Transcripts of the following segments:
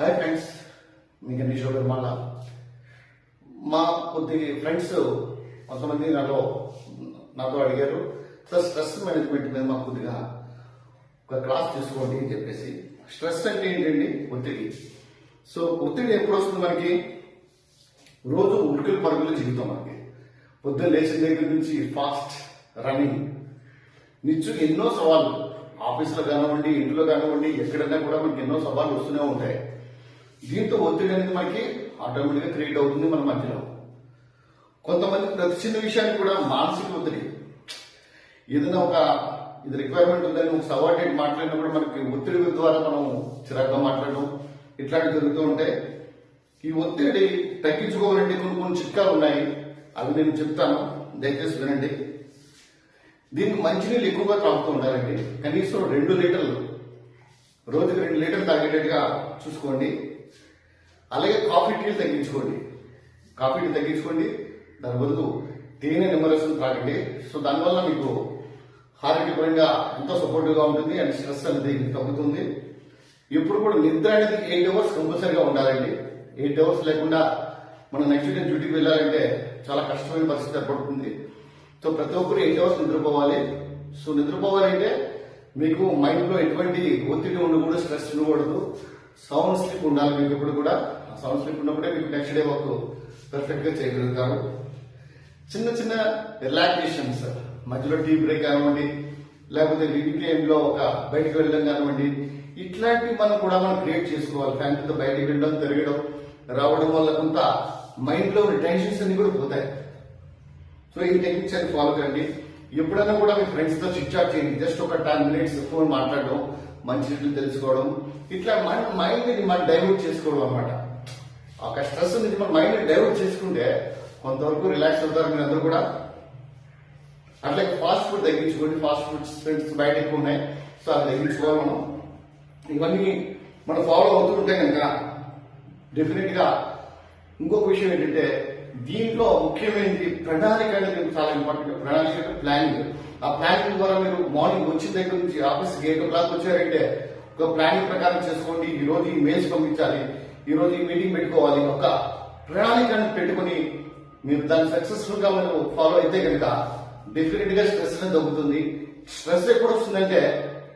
Hi friends మీకు అన్ని show మళ్ళా మా కొద్ది ఫ్రెండ్స్ కొంతమంది నాలో నాతో అడిగారు. సార్ స్ట్రెస్ మేనేజ్మెంట్ మీద మాకు కొద్దిగా ఒక క్లాస్ తీసుకోండి అని చెప్పేసి. స్ట్రెస్ అంటే ఏంటండి? ఒత్తిడి. సో ఒత్తిడి ఎప్పుడు వస్తుంది మనకి? రోజు ఉరుకులు పరుగులు జీవితం మనకి. పొద్దున్న లేచిన దగ్గర నుంచి ఫాస్ట్ రన్నింగ్ నిత్యం ఎన్నో సవాళ్ళు. ఆఫీస్లో కానివ్వండి ఇంట్లో కానివ్వండి ఎక్కడైనా కూడా మనకి ఎన్నో సవాళ్ళు వస్తూనే ఉంటాయి. దీంతో ఒత్తిడి అనేది మనకి ఆటోమేటిక్గా క్రియేట్ అవుతుంది మన మధ్యలో. కొంతమంది ప్రతి చిన్న విషయానికి కూడా మానసిక ఒత్తిడి. ఏదైనా ఒక ఇది రిక్వైర్మెంట్ ఉందని ఒక సబార్డినేట్ మాట్లాడినా కూడా మనకి ఒత్తిడి ద్వారా మనం చిరాగ్గా మాట్లాడడం ఇట్లాంటివి జరుగుతూ ఉంటాయి ఈ ఒత్తిడి తగ్గించుకోవాలంటే కొన్ని కొన్ని చిట్కాలు ఉన్నాయి. అవి నేను చెప్తాను. దయచేసి వినండి. దీనికి మంచినీళ్ళు ఎక్కువగా తాగుతూ ఉండాలండి. కనీసం రెండు లీటర్లు రోజుకి రెండు లీటర్లు తాగేటట్టుగా చూసుకోండి. అలాగే కాఫీ టీలు తగ్గించుకోండి. కాఫీ టీ తగ్గించుకోండి. దాని బదులు తేనె నిమ్మరసం తాగండి. సో దానివల్ల మీకు ఆరోగ్యపరంగా ఎంతో సపోర్టివ్గా ఉంటుంది అండ్ స్ట్రెస్ అనేది తగ్గుతుంది. ఇప్పుడు కూడా నిద్ర అనేది ఎయిట్ అవర్స్ కంపల్సరీగా ఉండాలండి. ఎయిట్ అవర్స్ లేకుండా మనం నెక్స్ట్ డే డ్యూటీకి వెళ్ళాలంటే చాలా కష్టమైన పరిస్థితి ఏర్పడుతుంది. సో ప్రతి ఒక్కరు ఎయిట్ అవర్స్ నిద్రపోవాలి. సో నిద్రపోవాలంటే మీకు మైండ్లో ఎటువంటి ఒత్తిడి ఉండకూడదు స్ట్రెస్ ఉండకూడదు. సౌండ్ స్లిప్ ఉండాలి మీకు ఎప్పుడు కూడా. సౌండ్ స్లిప్ ఉన్నప్పుడే మీకు నెక్స్ట్ డే వర్క్ పర్ఫెక్ట్గా చేయగలుగుతారు. చిన్న చిన్న రిలాక్సేషన్స్ మధ్యలో టీ బ్రేక్ కానివ్వండి లేకపోతే వీకెండ్ టైంలో ఒక బయటికి వెళ్ళడం కానివ్వండి ఇట్లాంటివి మనం కూడా మనం క్రియేట్ చేసుకోవాలి. ఫ్యామిలీతో బయటకు వెళ్ళడం తిరగడం రావడం వల్ల కొంత మైండ్లో ఉన్న టెన్షన్స్ అన్ని కూడా పోతాయి. సో ఈ టెక్నిక్స్ అని ఫాలో కండి ఎప్పుడైనా కూడా మీ ఫ్రెండ్స్తో చిట్ చాట్ చేయండి. జస్ట్ ఒక టెన్ మినిట్స్ ఫోన్ మాట్లాడడం మంచి చెట్లు తెలుసుకోవడం. ఇట్లా మన మైండ్ని మనం డైవర్ట్ చేసుకోవడం అనమాట ఒక స్ట్రెస్ నుంచి మన మైండ్ డైవర్ట్ చేసుకుంటే కొంతవరకు రిలాక్స్ అవుతారు మీరు అందరూ కూడా. అట్లా ఫాస్ట్ ఫుడ్ తగ్గించుకోండి. ఫాస్ట్ ఫుడ్ ఫ్రెండ్స్ బయట ఎక్కువ ఉన్నాయి. సో అది తగ్గించుకోవాలి మనం. ఇవన్నీ మనం ఫాలో అవుతుంటే కనుక డెఫినెట్గా ఇంకొక విషయం ఏంటంటే దీంట్లో ముఖ్యమైనది ప్రణాళిక అనేది చాలా ఇంపార్టెంట్ ప్రణాళిక అంటే ప్లానింగ్ ఆ ప్లానింగ్ ద్వారా మీరు మార్నింగ్ వచ్చిన దగ్గర నుంచి ఆఫీస్ ఎయిట్ ఓ క్లాక్ వచ్చారంటే ఒక ప్లానింగ్ ప్రకారం చేసుకోండి. ఈ రోజు ఈ మెయిల్స్ పంపించాలి. ఈ రోజు ఈ మీటింగ్ పెట్టుకోవాలి. ఒక ప్రణాళికను పెట్టుకుని మీరు దాన్ని సక్సెస్ఫుల్గా మీరు ఫాలో అయితే కనుక డెఫినెట్గా స్ట్రెస్ అనేది తగ్గుతుంది. స్ట్రెస్ ఎప్పుడు వస్తుందంటే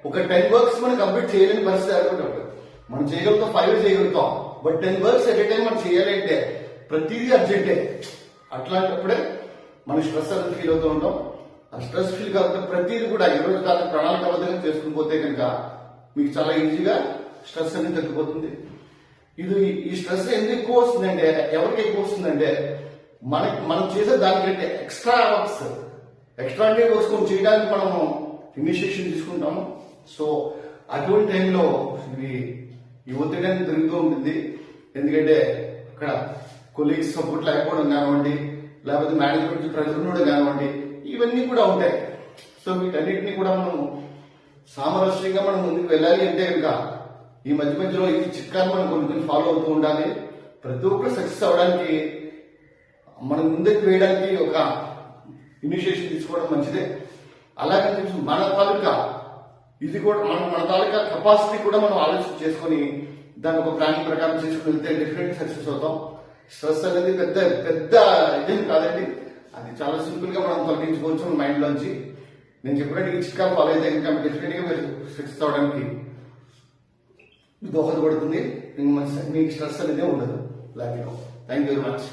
ఒక టెన్ వర్క్స్ మనం కంప్లీట్ చేయలేని పరిస్థితి ఏర్పడినప్పుడు మనం చేయగలుగుతాం ఫైవ్ చేయగలుగుతాం. But ten works at time మనం చేయాలంటే ప్రతిదీ అర్జెంటే అట్లాంటప్పుడే మనం స్ట్రెస్ అనేది ఫీల్ అవుతూ ఉంటాం. ఆ స్ట్రెస్ ఫీల్ కాకుండా ప్రతిదీ కూడా ఈ రోజు ప్రణాళిక ప్రణాళికబద్ధంగా చేసుకుని పోతే కనుక మీకు చాలా ఈజీగా స్ట్రెస్ అనేది తగ్గిపోతుంది. ఇది ఈ స్ట్రెస్ ఎందుకు ఎక్కువ వస్తుందంటే ఎవరికి ఎక్కువ వస్తుందంటే మనకి మనం చేసే దానికంటే ఎక్స్ట్రా వర్క్స్ ఎక్స్ట్రా అంటే కొంచెం చేయడానికి మనము ఇనిషియేషన్ తీసుకుంటాము. సో అటువంటి టైంలో ఇది ఈ ఒత్తిడి అనేది పెరుగుతూ ఉంటుంది. ఎందుకంటే అక్కడ కొలీగ్స్ సపోర్ట్ లేకపోవడం కానివ్వండి లేకపోతే మేనేజ్మెంట్ ప్రెజర్ ఉండడం కానివ్వండి ఇవన్నీ కూడా ఉంటాయి. సో వీటన్నిటిని కూడా మనం సామరస్యంగా మనం ముందుకు వెళ్ళాలి అంటే ఇంకా ఈ మధ్య మధ్యలో ఈ చిట్కాలు మనం కొన్ని కొన్ని ఫాలో అవుతూ ఉండాలి. ప్రతి ఒక్కరు సక్సెస్ అవడానికి మనం ముందుకు వేయడానికి ఒక ఇనిషియేషన్ తీసుకోవడం మంచిదే. అలాగే మన తాలూకా ఇది కూడా మనం మన తాలూకా కెపాసిటీ కూడా మనం ఆలోచన చేసుకొని దాని ఒక ప్లానింగ్ ప్రకారం చేసుకుని వెళ్తే డెఫినెట్ సక్సెస్ అవుతాం. స్ట్రెస్ అనేది పెద్ద పెద్ద ఇదేం కాదండి. అది చాలా సింపుల్గా మనం తొలగించుకోవచ్చు మైండ్ లోంచి. నేను చెప్పినట్టు ఈ చిట్కా ఫాలో అయితే ఇంకా డెఫినెట్గా మీరు సక్సెస్ అవడానికి దోహదపడుతుంది. మీకు స్ట్రెస్ అనేది ఉండదు. లైఫ్లో థ్యాంక్ యూ వెరీ మచ్